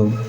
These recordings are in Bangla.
হলো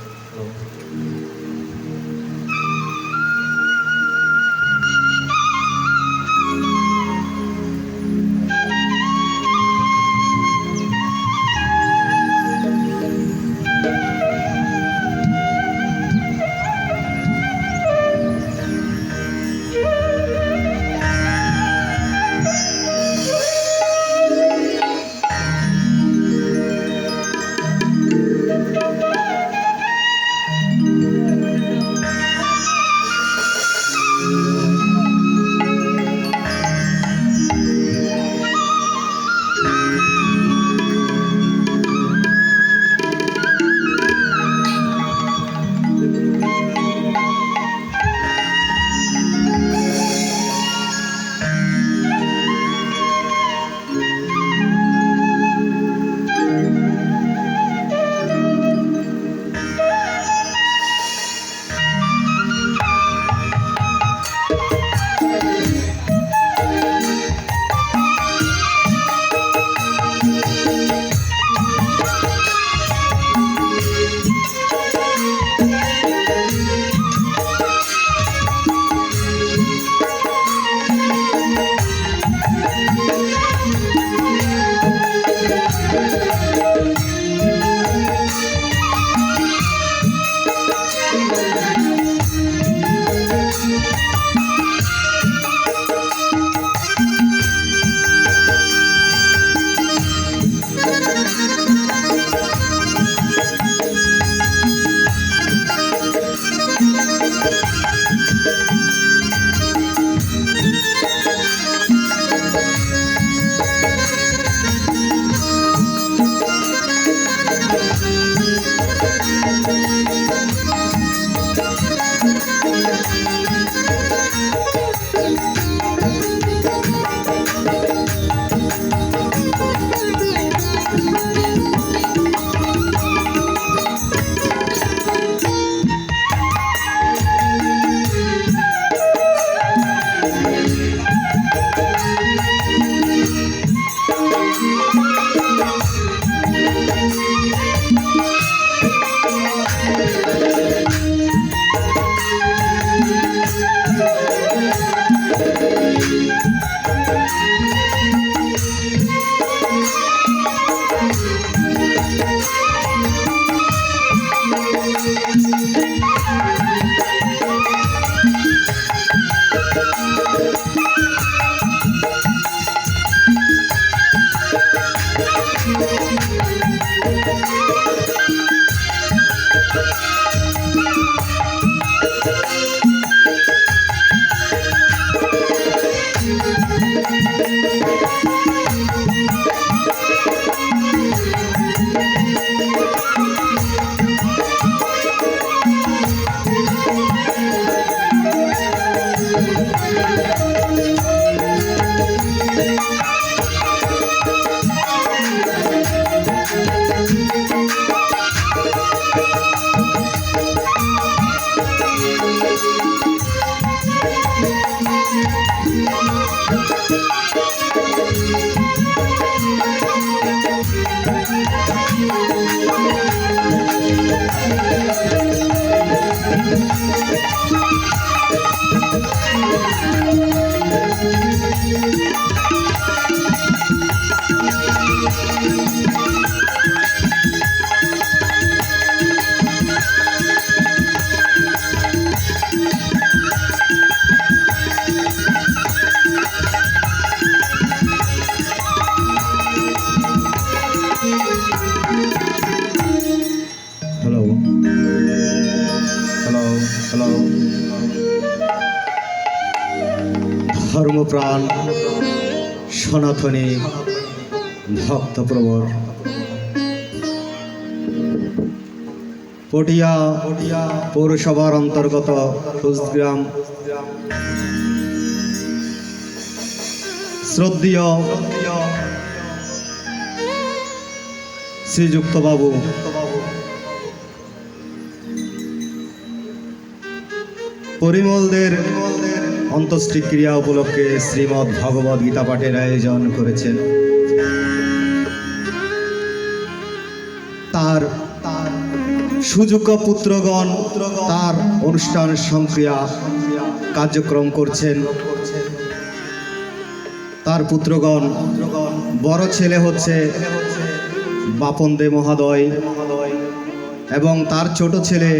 ধর্মপ্রাণ সনাতনী ভক্তপ্রবর। পটিয়া পৌরসভার অন্তর্গত কুচগ্রাম। শ্রদ্ধীয় শ্রীযুক্ত বাবু পরিমলদের অন্ত্যেষ্টি ক্রিয়া উপলক্ষে শ্রীমদ্ ভগবদ গীতা পাঠের আয়োজন করেছেন। তার তার পুত্রগণ তার অনুষ্ঠান সংক্রিয়া কার্যক্রম করছেন। তার পুত্রগণ বড় ছেলে হচ্ছে বাপন দে মহাদয় এবং তার ছোট ছেলে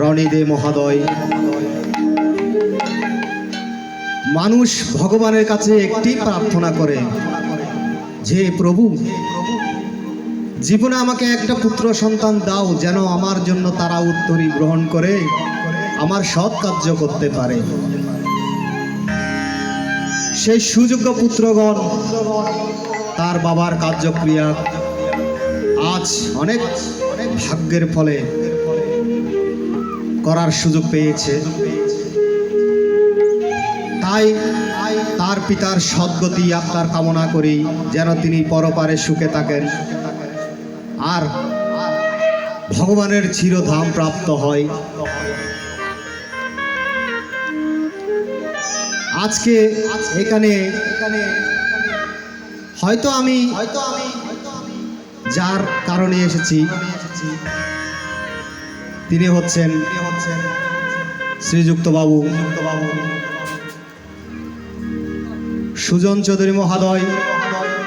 রনি দে মহাদয়। মানুষ ভগবানের কাছে একটি প্রার্থনা করে যে প্রভু, জীবনে আমাকে একটা পুত্র সন্তান দাও যেন আমার জন্য তারা উত্তরী গ্রহণ করে, আমার সৎ কার্য করতে পারে। সেই সুযোগ্য পুত্রগণ, তার বাবার কার্যক্রিয়া আজ অনেক ভাগ্যের ফলে করার সুযোগ পেয়েছে। তাই তার পিতার সদ্গতি আপনার কামনা করি, যেন তিনি পরপারে সুখে থাকেন। আর ভগবানের চিরধাম প্রাপ্ত হয়। আজকে এখানে হয়তো আমি হয়তো আমি যার কারণে এসেছি, তিনি হচ্ছেন শ্রীযুক্ত বাবু সুজন চৌধুরী মহাদয়,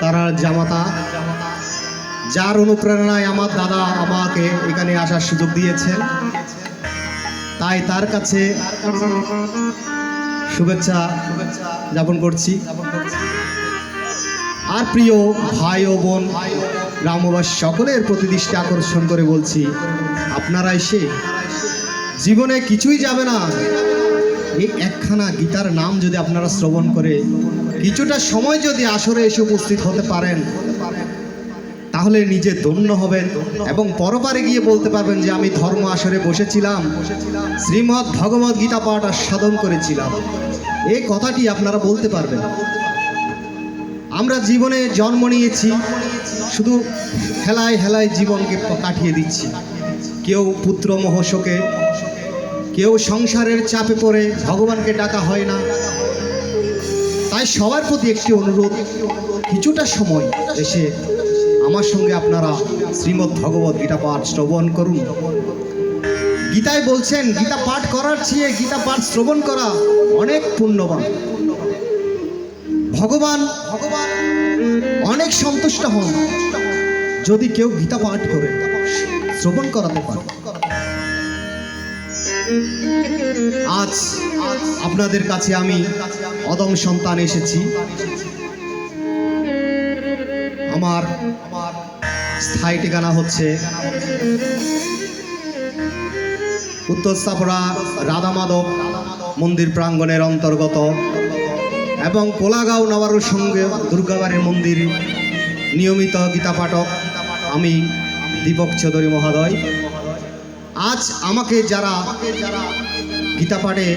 তার জামাতা। যার অনুপ্রেরণায় আমার দাদা আমাকে এখানে আসার সুযোগ দিয়েছেন। তাই তার কাছে শুভেচ্ছা যাপন করছি। আর প্রিয় ভাই ও বোন, গ্রামবাসী সকলের প্রতি দৃষ্টি আকর্ষণ করে বলছি, আপনারা এসে জীবনে কিছুই যাবে না। এই একখানা গীতার নাম যদি আপনারা শ্রবণ করে কিছুটা সময় যদি আসরে এসে উপস্থিত হতে পারেন, তাহলে নিজে ধন্য হবেন এবং পরপারে গিয়ে বলতে পারবেন যে আমি ধর্ম আসরে বসেছিলাম শ্রীমৎ ভগবত গীতা পাঠ সাধন করেছিলাম। এই কথাটি আপনারা বলতে পারবেন। আমরা জীবনে জন্ম নিয়েছি, শুধু হেলায় হেলায় জীবনকে কাটিয়ে দিচ্ছি। কেউ পুত্র মহশোকে কেউ সংসারের চাপে পড়ে ভগবানকে ডাকা হয় না। তাই সবার প্রতি একটি অনুরোধ, কিছুটা সময় এসে আমার সঙ্গে আপনারা শ্রীমদ্ ভগবত গীতা পাঠ শ্রবণ করুন। গীতায় বলছেন, গীতা পাঠ করার চেয়ে গীতা পাঠ শ্রবণ করা অনেক পুণ্যবান। ভগবান ভগবান, অনেক সন্তুষ্ট হন যদি কেউ গীতা পাঠ করে শ্রবণ করাতে পারে। আজ আপনাদের কাছে আমি অদম সন্তান এসেছি। আমার স্থায়ী ঠিকানা হচ্ছে উত্তর সাপড়া রাধা মাধব মন্দির প্রাঙ্গণের অন্তর্গত এবং কোলাগাঁও নবারুর সঙ্গে দুর্গাবাড়ির মন্দির নিয়মিত গীতা পাঠক আমি দীপক চৌধুরী মহোদয়। আজ আমাকে যারা গীতা পাঠে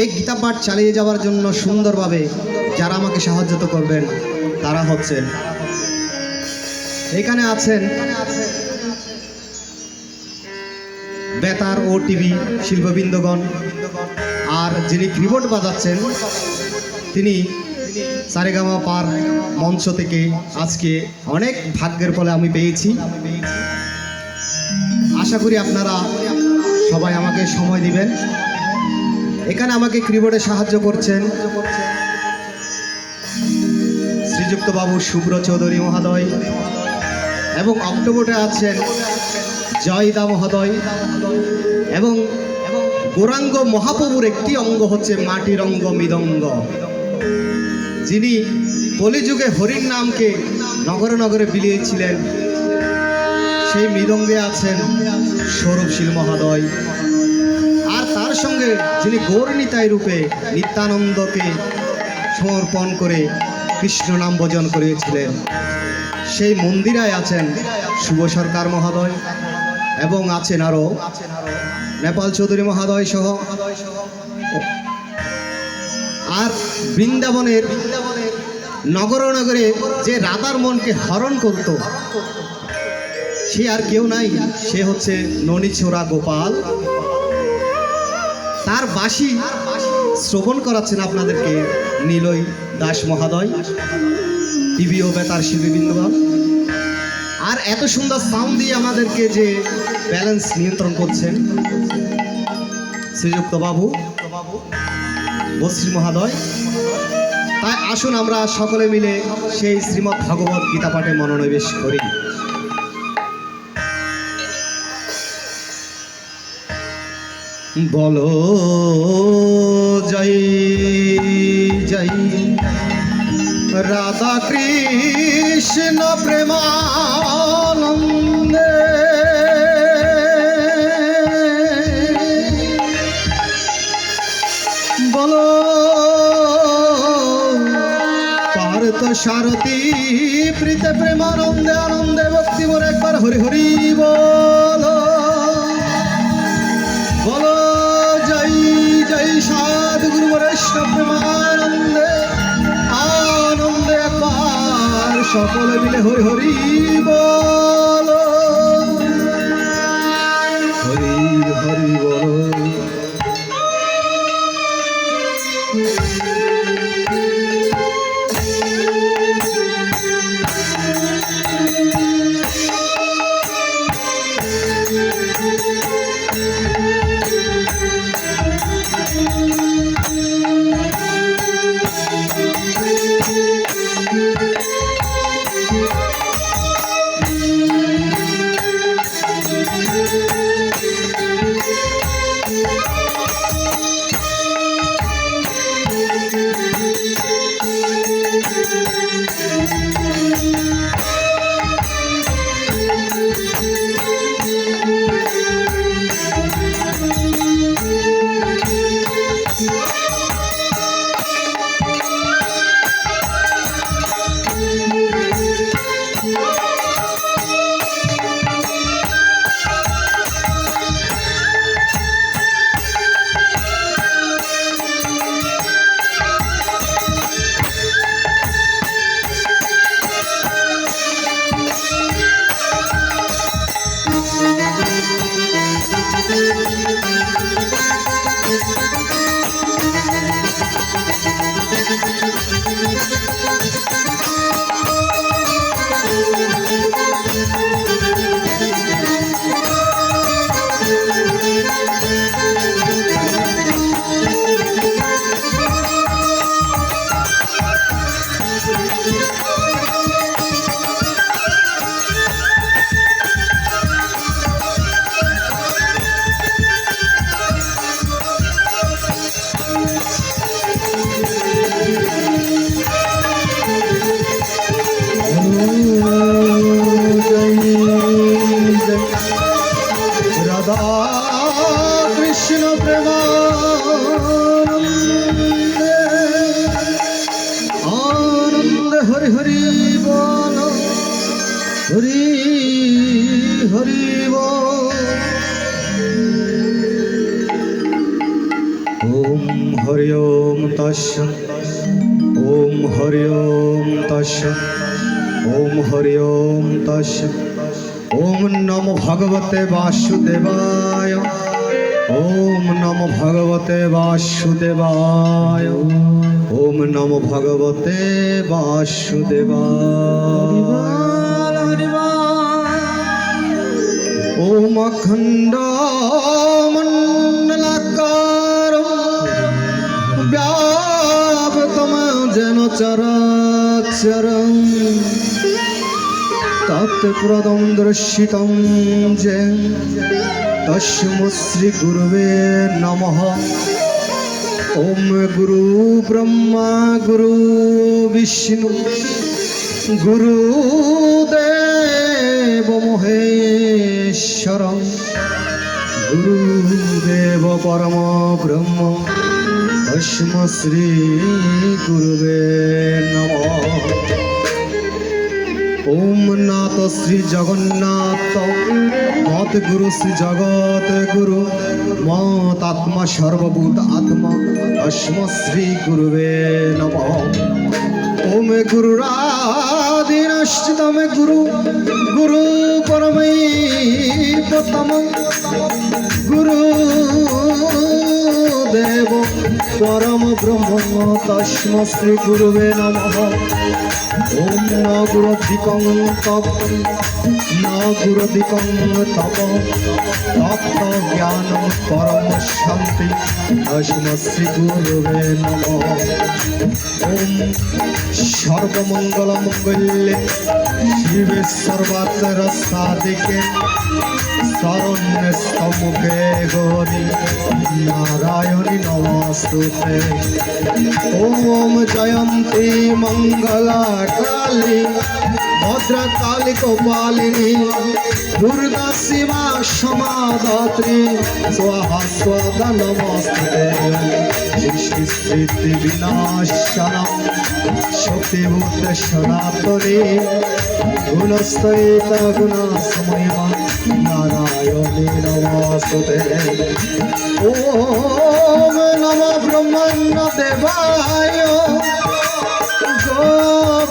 এই গীতা পাঠ চালিয়ে যাওয়ার জন্য সুন্দরভাবে যারা আমাকে সাহায্য করবেন, তারা হচ্ছেন এখানে আছেন বেতার ও টিভি শিল্পবৃন্দগণ, আর যিনি কিবোর্ড বাজাচ্ছেন, তিনি সারেগামা পার মঞ্চ থেকে আজকে অনেক ভাগ্যের ফলে আমি পেয়েছি। আশা করি আপনারা সবাই আমাকে সময় দিবেন। এখানে আমাকে কিবোর্ডে সাহায্য করছেন শ্রীযুক্ত বাবু শুভ্র চৌধুরী মহোদয় এবং অক্টোবরে আছেন জয়দা মহোদয় এবং গৌরাঙ্গ মহাপ্রভুর একটি অঙ্গ হচ্ছে মাটির অঙ্গ মৃদঙ্গ। যিনি কলিযুগে হরির নামকে নগরে নগরে বিলিয়েছিলেন, সেই মৃদঙ্গে আছেন সৌরভশীল মহোদয়। সঙ্গে যিনি গৌরনীতায় রূপে নিত্যানন্দকে সমর্পণ করে কৃষ্ণ নাম ভজন করেছিলেন সেই মন্দিরায় আছেন শুভ সরকার মহাদয় এবং আছেন আরও নেপাল চৌধুরী মহাদয় সহ। আর বৃন্দাবনের নগর নগরে যে রাধার মনকে হরণ করত, সে আর কেউ নাই, সে হচ্ছে ননিছোড়া গোপাল। তার বাসি শ্রবণ করাচ্ছেন আপনাদেরকে নীলয় দাস মহাদয় টিভি ও বেতার শিল্পী বিন্দুবান আর এত সুন্দর সাউন্ড দিয়ে আমাদেরকে যে ব্যালেন্স নিয়ন্ত্রণ করছেন শ্রীযুক্ত বাবু বশ্রী মহাদয়। তাই আসুন আমরা সকলে মিলে সেই শ্রীমৎ ভগবত গীতা পাঠে মনোনিবেশ করি। বলো, জয় জয়। রাধা কৃষ্ণ প্রেমানন্দে। বলো পার্থ সারথী প্রীতে প্রেমানন্দে, আনন্দে ভক্তি একবার হরি হরি বলো। জয় সাধু গুরু বৈষ্ণব প্রেমানন্দে আনন্দে একবার সকলে মিলে হরি হরি বলো। ভগবতে বাসুদেবায়। ওম নম ভগবতে বাসুদেবায়। ওম নম ভগবতে বাসুদেবায়। ওম অখণ্ড মণ্ডলাকার ব্যাপতম যেন চরাচরম। তৎপ্রদম দর্শিতম যে তস্ম শ্রী গুরুবে নমঃ। ওম গুরু ব্রহ্মা গুরু বিষ্ণু গুরুদেব মহেশ্বর গুরুদেব পরম ব্রহ্ম তস্ম শ্রী গুরুবে নমঃ। ওম নাথ শ্রী জগন্নাথ। মত গুরু শ্রী জগত গুরু। মত আত্মা সর্বভূত আত্মা। অস্ম শ্রী গুরুবে নম। ওম গুরুরাধীনশ্চিতম গুরু। গুরু পরমৈতম গুরু দেব। পরম ব্রহ্ম তস্ম শ্রী গুরুবে নম। ওম গুরধিকং জ্ঞানম পরম শান্তি তস্ম শ্রী গুরুবে নমঃ ওম সর্বমঙ্গল মঙ্গলে শিবে সর্বাত্র সাদিকে শরণ্যস্তমুখে গৌরী নারায়ণী নমস্তুতে ওম জয়ন্তী মঙ্গলা কালী ভদ্রকালী কপালিনী দুর্গা শিবা সমাধাত্রী স্বাহা স্বাদা নমস্তে সৃষ্টি স্থিতি বিনাশনম শক্তি বুদ্ধ সনাতনী গুণস্তয়িত গুণসময় নারায়ণী নমস্তে ওম নম ব্রহ্মণ্য দেবায়। গো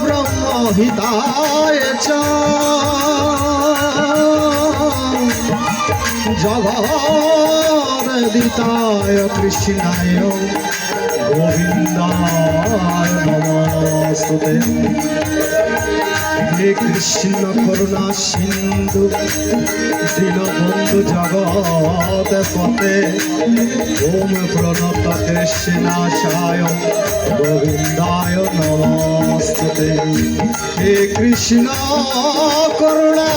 ব্রহ্ম হিতায় চ জগদিতায় কৃষ্ণায় গোবিন্দায় নমস্তে হে কৃষ্ণ করুণা সিন্ধু, দীনবন্ধু জগৎ পথে। ওম প্রণত কৃষ্ণাশায় গোবিন্দায় নমস্তে হে কৃষ্ণ করুণা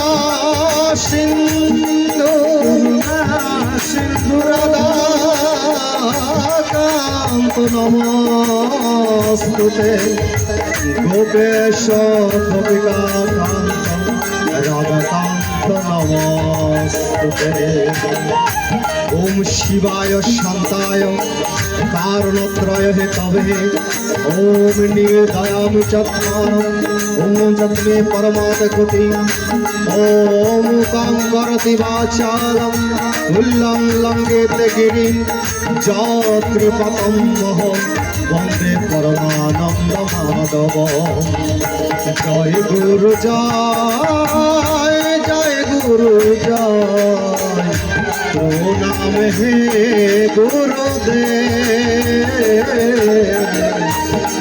সিন্ধু সিন্ধু কান্ত নমস্তুতে। গোপেশ গোপিকান্ত রাধাকান্ত নমস্তুতে ওম শিবায় শান্তায় কারণত্রয় হে তবে। ওম নির্দয়াম চত্বারম ওম যত্নে পরমাত গতি ওম কাম করতি বাচালম উল্লং বন্দে পরমানন্দ মাধব। জয় গুরু, জয় জয় গুরু, জয়। প্রণাম হে গুরুদেব।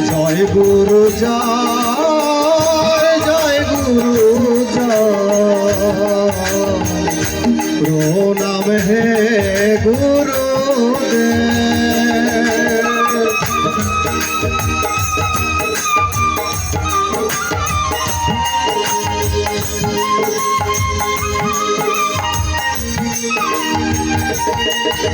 জয় গুরু, জয় জয় গুরু, জয়। প্রণাম হে গুরুদেব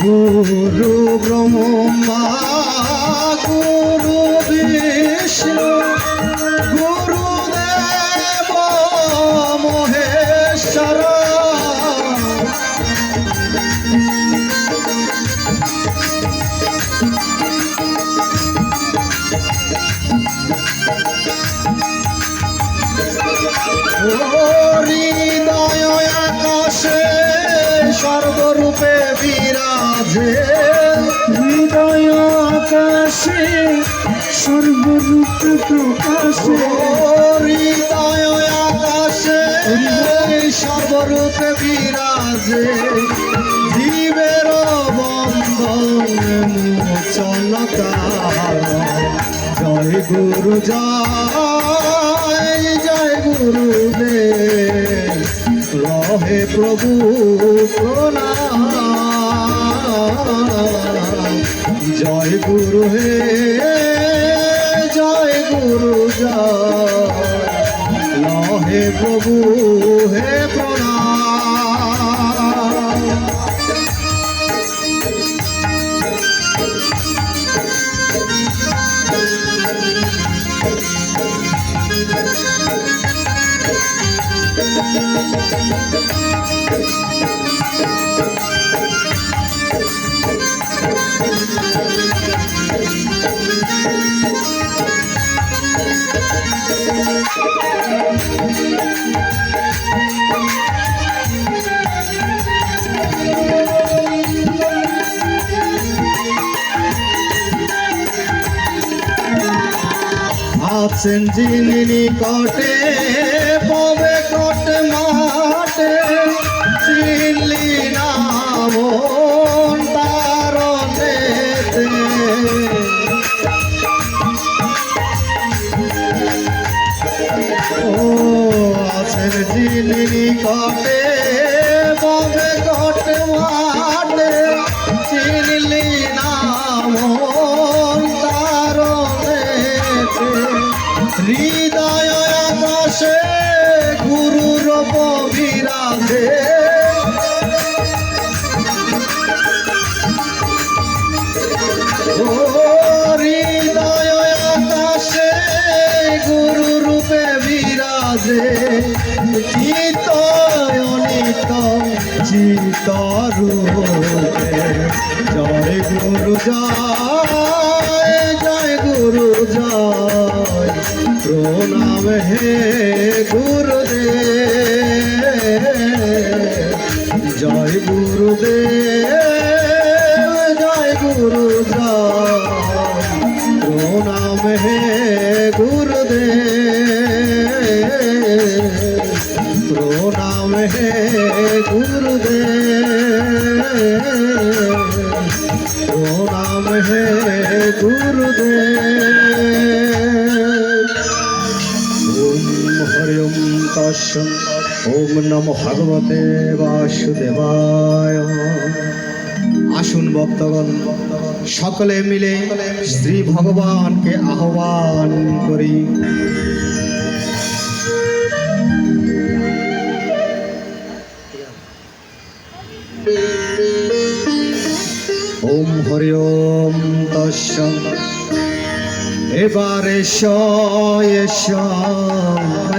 গুরু ব্রহ্মা গুরু বিষ্ণু বিরাজে হৃদয় আকাশে, সর্বরূপ প্রকাশে। হৃদয় আকাশে সর্বরূপে বিরাজে। জীবের বন্ধন কার। জয় গুরু, জয় জয় গুরুদেব। রহে প্রভু প্রণাম। জয় গুরু হে জয় গুরু জয়। হে প্রভু হে প্রণাম। আছেন যিনি নিকটে পবে কট ও হৃদয় আকাশে গুরু রূপে বিরাজে চিত অনিত চিত রূপে জয় জয় জয় গুরু জয়। প্রণাম হে তস্য ওম নম ভগবতে বাসুদেবায়। আসুন ভক্তগণ, সকলে মিলে শ্রী ভগবানকে আহ্বান করি। ওম হরি ওম তস্য এবারে এস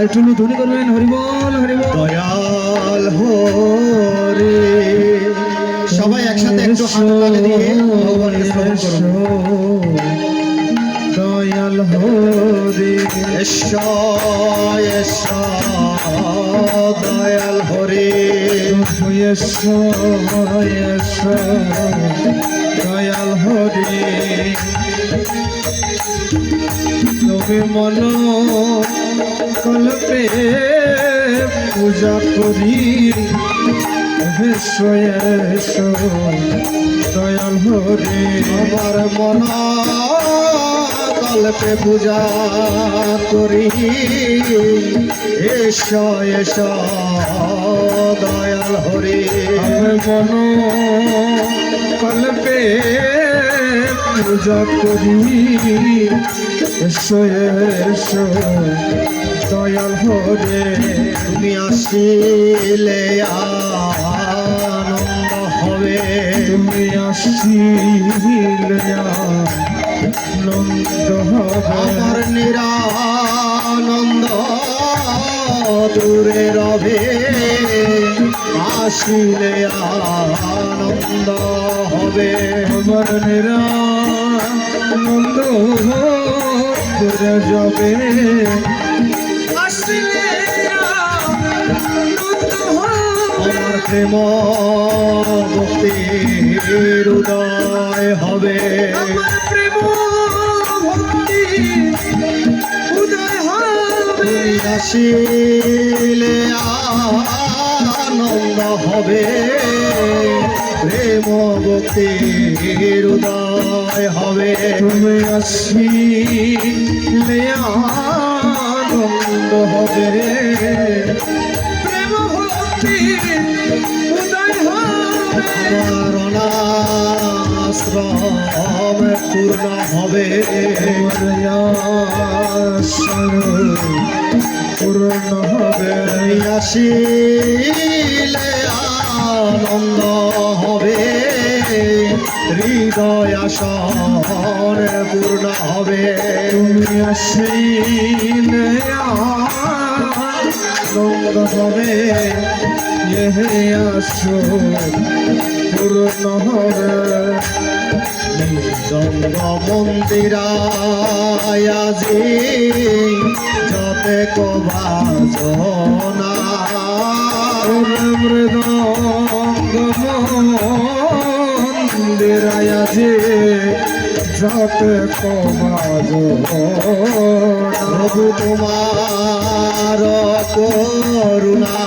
একটু ধ্বনি করবেন হরিবল হরিবল দয়াল হরে। সবাই একসাথে একটু হাত দিয়ে ভগবানকে স্মরণ করুন। দয়াল হরি। এস এস দয়াল হরে। S S. দয়াল হরি। তুমি মন কল্পে পূজা করি। দয়াল হরি। আমার মন কল্পে পূজা করি। এস দয়াল হরে মন কল্পে পূজা করি। এসো এসো দয়াল হরে তুমি আসিলে আনন্দ হবে। তুমি আসিলে নন্দ হবে। আমার নিরানন্দ দূরে রবে। আসিলে আনন্দ হবে আমার নিরানন্দ দূরে যাবে আসলে হবে। আমার প্রেম ভক্তির উদয় হবে। আমার প্রেম ভক্তি উদয় হবে। তুমি আসিলে আনন্দ হবে প্রেম ভক্তির উদয় হবে। তুমি আসিলে আনন্দ হবে। প্রেম হবে। পূর্ণ হবে। পূর্ণ হবে। আসিলে আনন্দ হবে, হৃদয় আসন পূর্ণ হবে। তুমি আসিলে আনন্দ হবে পূর্ণ হবে। জঙ্গ মন্দিরায়াজি যতে কবাজনা মৃদঙ্গ মন্দিরায় যে যত কমাজ প্রভু তোমার করুণা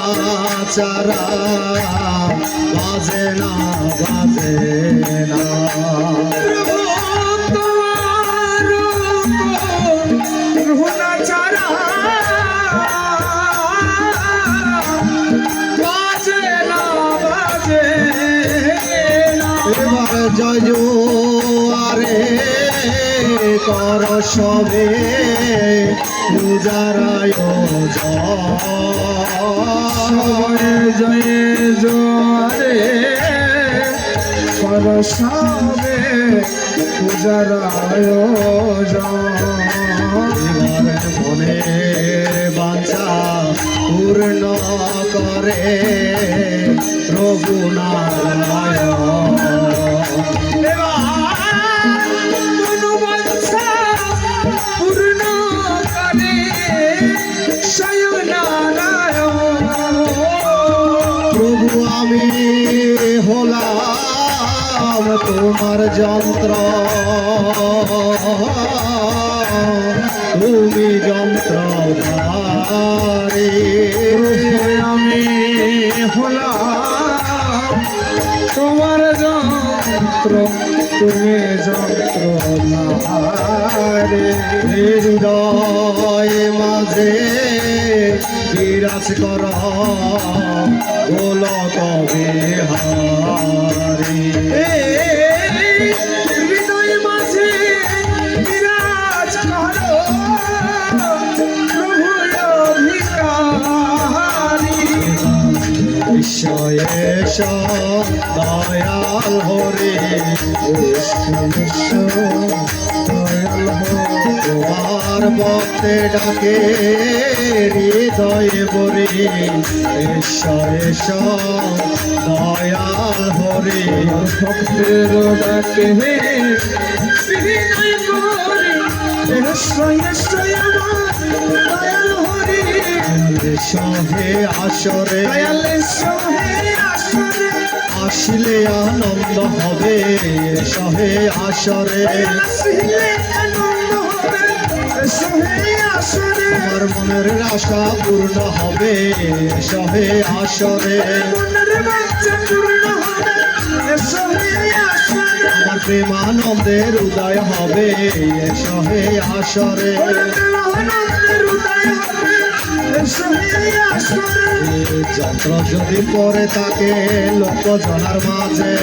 চারা বাজে না বাজে না জোয়ারে কর সবে পূজারায় জয় জয় জয়। পরশাবে পূজার আয়োজন। মনের বাঞ্ছা পূর্ণ করে প্রভু তোমার যন্ত্র। তুমি যন্ত্র আমি হলাম। তোমার যন্ত্র তুমি যন্ত্র হৃদয় মাঝে বিরাজ কর গোলক বিহারী ঈশ্বয়েশ দয়াল হরে। দয়াল হো তোমার ভক্তে ডাকে হৃদয়ে বরে ঈশ্বরেশ দয়াল হরে। ভক্তের ডাকে সহে আসরে। আসিলে আনন্দ হবে সহে আসরে। আমার মনের আশা পূর্ণ হবে সহে আসরে। আমার প্রেমানন্দের উদয় হবে সহে আসরে যন্ত্র যদি পরে থাকে লোক জনার মাঝে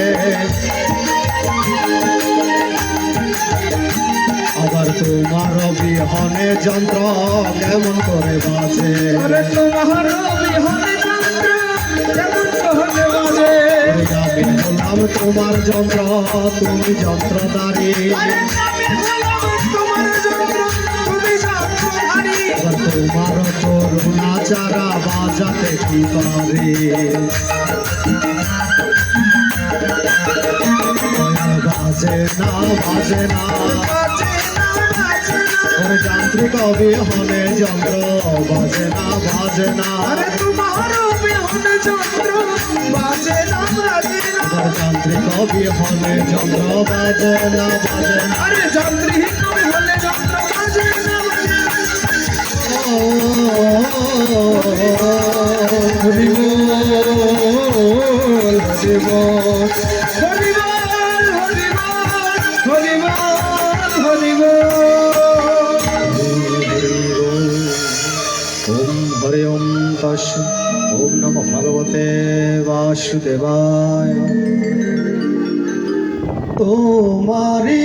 আবার তোমার বিহনে যন্ত্র কেমন করে বাজে? তোমার তোমার যন্ত্র তুমি হলাম তোমার করুণা চারা বাজাতে কি পারে বাজে না বাজে না। ওর যান্ত্রিক অবিহনে যন্ত্র বাজে না বাজে না আরে তোমার বিহনে যন্ত্র বাজে না বাজে না ওর যান্ত্রিক অবিহনে যন্ত্র বাজে না বাজে না আরে যান্ত্রিক বিহনে যন্ত্র বাজে না বাজে না হরি বল হরি বল ওম নম ভগবতে বাসুদেবায়। ও মারি